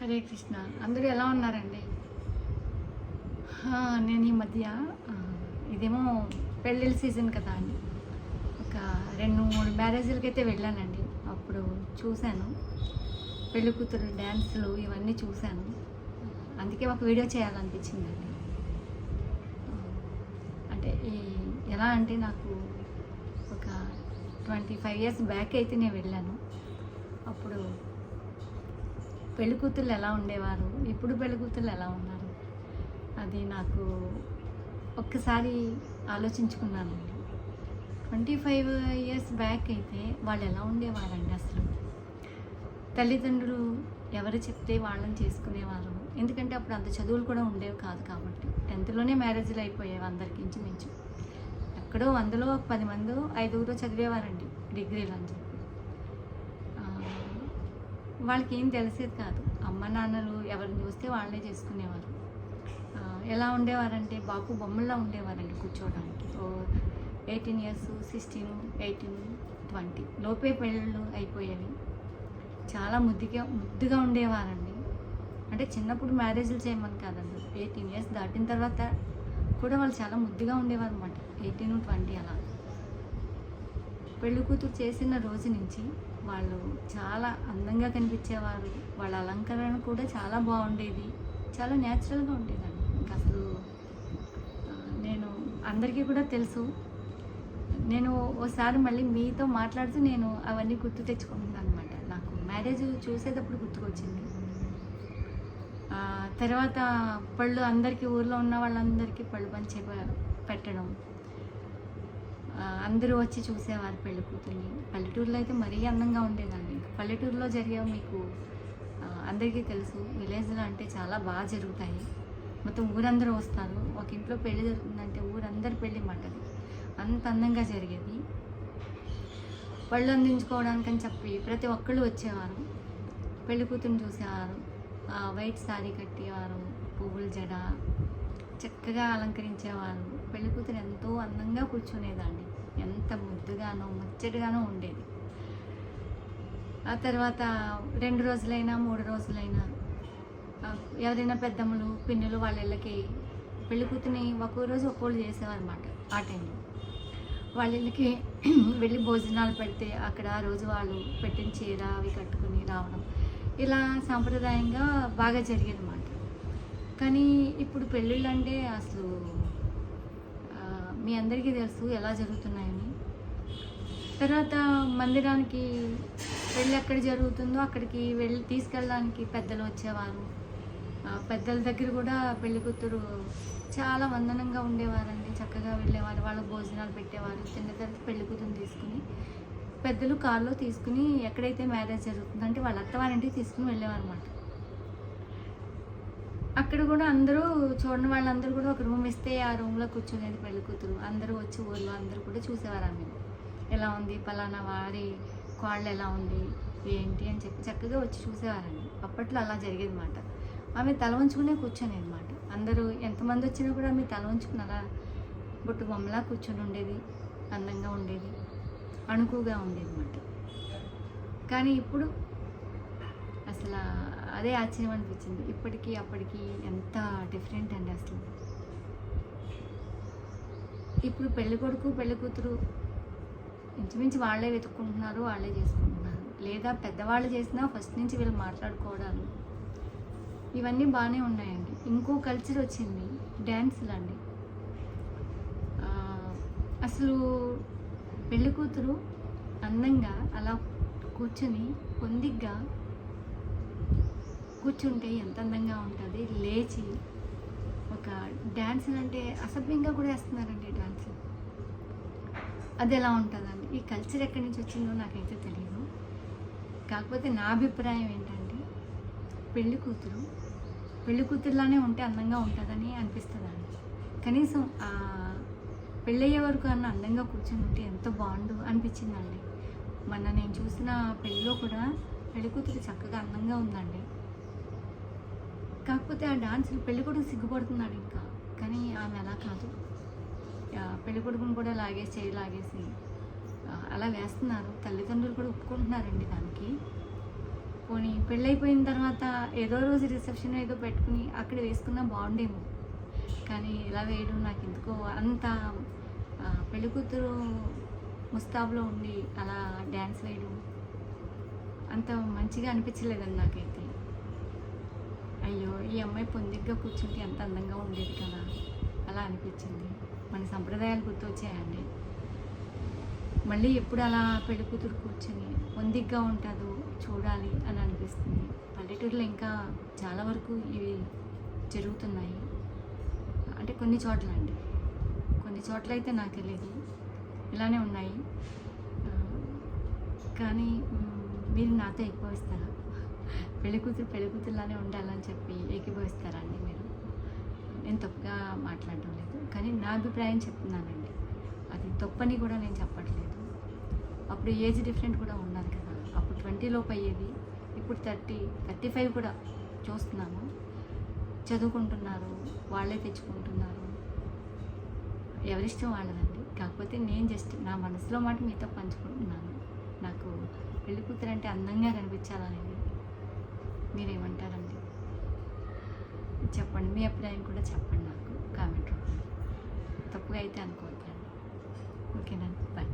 హరే కృష్ణ. అందరూ ఎలా ఉన్నారండి? నేను ఈ మధ్య ఇదేమో పెళ్ళిళ్ళ సీజన్ కదా అండి. ఒక రెండు మూడు మ్యారేజ్లకి అయితే వెళ్ళానండి. అప్పుడు చూశాను. పెళ్ళి కూతురు డ్యాన్సులు ఇవన్నీ చూశాను. అందుకే ఒక వీడియో చేయాలనిపించిందండి. అంటే ఈ ఎలా అంటే నాకు ఒక ట్వంటీ ఫైవ్ ఇయర్స్ బ్యాక్ అయితే నేను వెళ్ళాను. అప్పుడు పెళ్ళి ఎలా ఉండేవారు? ఇప్పుడు పెళ్ళి ఎలా ఉన్నారు? అది నాకు ఒక్కసారి ఆలోచించుకున్నానండి ట్వంటీ ఫైవ్ ఇయర్స్ బ్యాక్ అయితే వాళ్ళు ఎలా ఉండేవారండి అసలు? తల్లిదండ్రులు ఎవరు చెప్తే వాళ్ళని చేసుకునేవారు? ఎందుకంటే అప్పుడు అంత చదువులు కూడా ఉండేవి కాదు కాబట్టి. టెన్త్లోనే మ్యారేజ్లు అయిపోయేవి అందరికి ఇంచుమించు. ఎక్కడో వందలో ఒక పది మందో ఐదుగురో చదివేవారండి డిగ్రీలు అని చెప్పి వాళ్ళకి ఏం తెలిసేది కాదు. అమ్మ నాన్నలు ఎవరిని చూస్తే వాళ్ళే చేసుకునేవారు. ఎలా ఉండేవారంటే బాపు బొమ్మల్లా ఉండేవారండి కూర్చోవడానికి. Eighteen years sixteen eighteen twenty లోపే పెళ్ళిళ్ళు అయిపోయేవి. చాలా ముద్దుగా ముద్దుగా ఉండేవారండి. అంటే చిన్నప్పుడు మ్యారేజ్లు చేయమని కాదండి. ఎయిటీన్ ఇయర్స్ దాటిన తర్వాత కూడా వాళ్ళు చాలా ముద్దుగా ఉండేవారు అనమాట ఎయిటీన్ ట్వంటీ అలా. పెళ్ళి కూతురు చేసిన రోజు నుంచి వాళ్ళు చాలా అందంగా కనిపించేవారు. వాళ్ళ అలంకరణ కూడా చాలా బాగుండేది. చాలా న్యాచురల్గా ఉండేదండి. ఇంకా అసలు నేను అందరికీ కూడా తెలుసు. నేను ఓసారి మళ్ళీ మీతో మాట్లాడుతూ నేను అవన్నీ గుర్తు తెచ్చుకుంటున్నాను అనమాట నాకు మ్యారేజ్ చూసేటప్పుడు గుర్తుకొచ్చింది. తర్వాత పళ్ళు అందరికీ ఊర్లో ఉన్న వాళ్ళందరికీ పళ్ళు పంచే పెట్టడం. అందరూ వచ్చి చూసేవారు పెళ్ళి కూతుర్ని. పల్లెటూరులో అయితే మరీ అందంగా ఉండేదాన్ని పల్లెటూరులో జరిగే మీకు అందరికీ తెలుసు. విలేజ్లో అంటే చాలా బాగా జరుగుతాయి. మొత్తం ఊరందరూ వస్తారు. ఒక ఇంట్లో పెళ్ళి జరుగుతుందంటే ఊరందరి పెళ్ళి మాటది అంత అందంగా జరిగేది. పళ్ళు అందించుకోవడానికని చెప్పి ప్రతి ఒక్కళ్ళు వచ్చేవారు. పెళ్ళి కూతురుని చూసేవారు. వైట్ శారీ కట్టేవారు. పువ్వుల జడ. చక్కగా అలంకరించేవారు. పెళ్ళి కూతురు ఎంతో అందంగా కూర్చునేదండి ఎంత ముద్దుగానో ముచ్చటగానో ఉండేది. ఆ తర్వాత రెండు రోజులైనా మూడు రోజులైనా ఎవరైనా పెద్దమ్మలు పిన్నులు వాళ్ళ ఇళ్ళకి పెళ్ళి కూతుని ఒక్కో రోజు ఒక్కోళ్ళు చేసేవారనమాట ఆ టైంలో. వాళ్ళ ఇళ్ళకి వెళ్ళి భోజనాలు పెడితే అక్కడ ఆ రోజు వాళ్ళు పెట్టిన చీర అవి కట్టుకుని రావడం ఇలా సాంప్రదాయంగా బాగా జరిగేది అన్నమాట కానీ ఇప్పుడు పెళ్ళిళ్ళు అంటే అసలు మీ అందరికీ తెలుసు ఎలా జరుగుతున్నాయని. తర్వాత మందిరానికి వెళ్ళి ఎక్కడ జరుగుతుందో అక్కడికి వెళ్ళి తీసుకెళ్ళడానికి పెద్దలు వచ్చేవారు. పెద్దల దగ్గర కూడా పెళ్ళి కూతురు చాలా వందనంగా ఉండేవారండి. చక్కగా వెళ్ళేవారు వాళ్ళ భోజనాలు పెట్టేవారు చిన్న తర్వాత పెళ్ళి కూతురు తీసుకుని పెద్దలు కారులో తీసుకుని ఎక్కడైతే మ్యారేజ్ జరుగుతుందంటే వాళ్ళ వాళ్ళ అత్తవారింటికి తీసుకుని వెళ్ళేవారు అనమాట అక్కడ కూడా అందరూ చూడని వాళ్ళందరూ కూడా ఒక రూమ్ ఇస్తే ఆ రూమ్లో కూర్చునేది పెళ్ళి కూతురు. అందరూ వచ్చి ఊర్లో అందరూ కూడా చూసేవారు ఆమె. ఎలా ఉంది? పలానా వారి కాళ్ళు ఎలా ఉంది? ఏంటి అని చెప్పి చక్కగా వచ్చి చూసేవారండి అప్పట్లో అలా జరిగేది మాట ఆమె తల ఉంచుకునే కూర్చొనేది అనమాట అందరూ ఎంతమంది వచ్చినా కూడా ఆమె తల ఉంచుకుని అలా బొట్టు బొమ్మలా కూర్చొని ఉండేది. అందంగా ఉండేది. అణుకుగా ఉండేది అనమాట కానీ ఇప్పుడు అసలు అదే ఆశ్చర్యం అనిపించింది. ఇప్పటికీ అప్పటికి ఎంత డిఫరెంట్ అండి అసలు. ఇప్పుడు పెళ్ళి కొడుకు పెళ్ళి కూతురు ఇంచుమించు వాళ్ళే వెతుక్కుంటున్నారు వాళ్ళే చేసుకుంటున్నారు. లేదా పెద్దవాళ్ళు చేసినా ఫస్ట్ నుంచి వీళ్ళు మాట్లాడుకోవడాలు. ఇవన్నీ బాగానే ఉన్నాయండి. ఇంకో కల్చర్ వచ్చింది డ్యాన్సులు అండి అసలు పెళ్ళి కూతురు అందంగా అలా కూర్చొని పొందిగ్గా కూర్చుంటే ఎంత అందంగా ఉంటుంది లేచి ఒక డ్యాన్స్ అంటే అసభ్యంగా కూడా వేస్తున్నారండి డ్యాన్స్ అది ఎలా ఉంటుందండి? ఈ కల్చర్ ఎక్కడి నుంచి వచ్చిందో నాకైతే తెలియదు కాకపోతే నా అభిప్రాయం ఏంటంటే పెళ్ళి కూతురు పెళ్ళి కూతురులానే ఉంటే అందంగా ఉంటుందని అనిపిస్తుందండి. కనీసం ఆ పెళ్ళయ్యే వరకు అన్న అందంగా కూర్చొని ఉంటే ఎంత బాగుండు అనిపించిందండి. మొన్న నేను చూసిన పెళ్ళిలో కూడా పెళ్ళి కూతురు చక్కగా అందంగా ఉందండి. కాకపోతే ఆ డాన్స్లు పెళ్ళి కొడుకు సిగ్గుపడుతున్నాడు ఇంకా. కానీ ఆమె అలా కాదు. పెళ్ళికొడుకుని పెళ్ళి కొడుకుని కూడా లాగేసి చేయి లాగేసి అలా వేస్తున్నారు. తల్లిదండ్రులు కూడా ఒప్పుకుంటున్నారండి దానికి. పోనీ పెళ్ళైపోయిన తర్వాత ఏదో రోజు రిసెప్షన్ ఏదో పెట్టుకుని అక్కడ వేసుకున్నా బాగుండేమో. కానీ ఇలా వేయడం నాకు ఎందుకో అంత పెళ్ళికూతురు పెళ్ళి కూతురు ముస్తాబులో ఉండి అలా డ్యాన్స్ వేయడం అంత మంచిగా అనిపించలేదండి నాకైతే. అయ్యో ఈ అమ్మాయి పొందిగ్గా కూర్చుంటే ఎంత అందంగా ఉండేది కదా. అలా అనిపించింది. మన సంప్రదాయాలు గుర్తొచ్చాయండి. మళ్ళీ ఎప్పుడు అలా పెళ్ళి కూతురు కూర్చొని పొందిగ్గా ఉంటుందో చూడాలి అని అనిపిస్తుంది. పల్లెటూరులో ఇంకా చాలా వరకు ఇవి జరుగుతున్నాయి. అంటే కొన్ని చోట్ల అండి. కొన్ని చోట్ల అయితే నాకు తెలియదు ఇలానే ఉన్నాయి. కానీ మీరు నాతో ఎక్కువ ఇస్తారా? కూతురు పెళ్ళి కూతురులానే ఉండాలని చెప్పి ఏకీభవిస్తారండి మీరు. నేను తప్పుగా మాట్లాడడం లేదు. కానీ నా అభిప్రాయం చెప్తున్నానండి. అది తప్పని కూడా నేను చెప్పట్లేదు. అప్పుడు ఏజ్ డిఫరెంట్ కూడా ఉన్నది కదా. అప్పుడు ట్వంటీ లోపు అయ్యేది. ఇప్పుడు థర్టీ థర్టీ ఫైవ్ కూడా చూస్తున్నాము. చదువుకుంటున్నారు. వాళ్ళే తెచ్చుకుంటున్నారు. ఎవరిష్టం వాళ్ళదండి. కాకపోతే నేను జస్ట్ నా మనసులో మాట మీతో పంచుకుంటున్నాను. నాకు పెళ్ళికూతురు అంటే అందంగా కనిపించాలనేది మీరేమంటారండి? చెప్పండి మీ అభిప్రాయం కూడా చెప్పండి నాకు కామెంట్ రూపంలో. తప్పుగా అయితే అనుకోవద్దండి. ఓకేనా బాయ్.